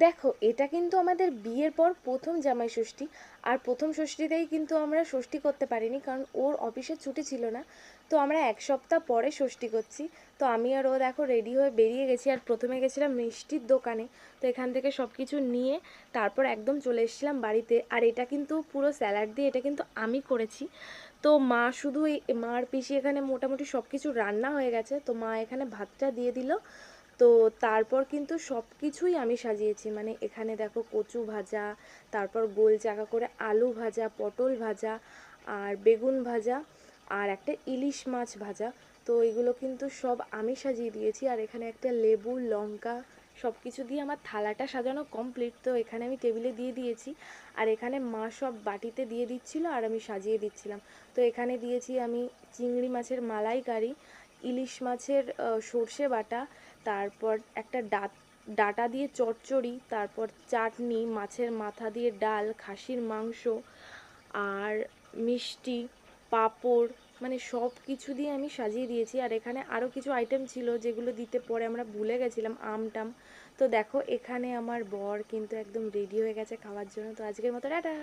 দেখো, এটা কিন্তু আমাদের বিয়ের পর প্রথম জামাই ষষ্ঠী। আর প্রথম ষষ্ঠীতেই কিন্তু আমরা ষষ্ঠী করতে পারিনি, কারণ ওর অফিসের ছুটি ছিল না। তো আমরা এক সপ্তাহ পরে ষষ্ঠী করছি। তো আমি আর ও দেখো রেডি হয়ে বেরিয়ে গেছি, আর প্রথমে গেছিলাম মিষ্টির দোকানে। তো এখান থেকে সব কিছু নিয়ে তারপর একদম চলে এসেছিলাম বাড়িতে। আর এটা কিন্তু পুরো স্যালাড দিয়ে এটা কিন্তু আমি করেছি। তো মা শুধু এই মার পিসি এখানে মোটামুটি সব কিছু রান্না হয়ে গেছে। তো মা এখানে ভাতটা দিয়ে দিল। তো তারপর কিন্তু সব কিছুই আমি সাজিয়েছি। মানে এখানে দেখো কচু ভাজা, তারপর গোল চাকা করে আলু ভাজা, পটল ভাজা আর বেগুন ভাজা আর একটা ইলিশ মাছ ভাজা। তো এগুলো কিন্তু সব আমি সাজিয়ে দিয়েছি। আর এখানে একটা লেবু, লঙ্কা সব কিছু দিয়ে আমার থালাটা সাজানো কমপ্লিট তো এখানে আমি টেবিলে দিয়ে দিয়েছি। আর এখানে মা সব বাটিতে দিয়ে দিচ্ছিল আর আমি সাজিয়ে দিচ্ছিলাম। তো এখানে দিয়েছি আমি চিংড়ি মাছের মালাইকারি ইলিশ মাছের সর্ষে বাটা, তারপর একটা ডাট ডাটা দিয়ে চচ্চড়ি, তারপর চাটনি, মাছের মাথা দিয়ে ডাল, খাসির মাংস, আর মিষ্টি, পাঁপড় মানে সব কিছু দিয়ে আমি সাজিয়ে দিয়েছি। আর এখানে আরও কিছু আইটেম ছিল যেগুলো দিতে পরে আমরা ভুলে গেছিলাম, আম টাম। তো দেখো, এখানে আমার বর কিন্তু একদম রেডি হয়ে গেছে খাওয়ার জন্য। তো আজকের মতো টাটা!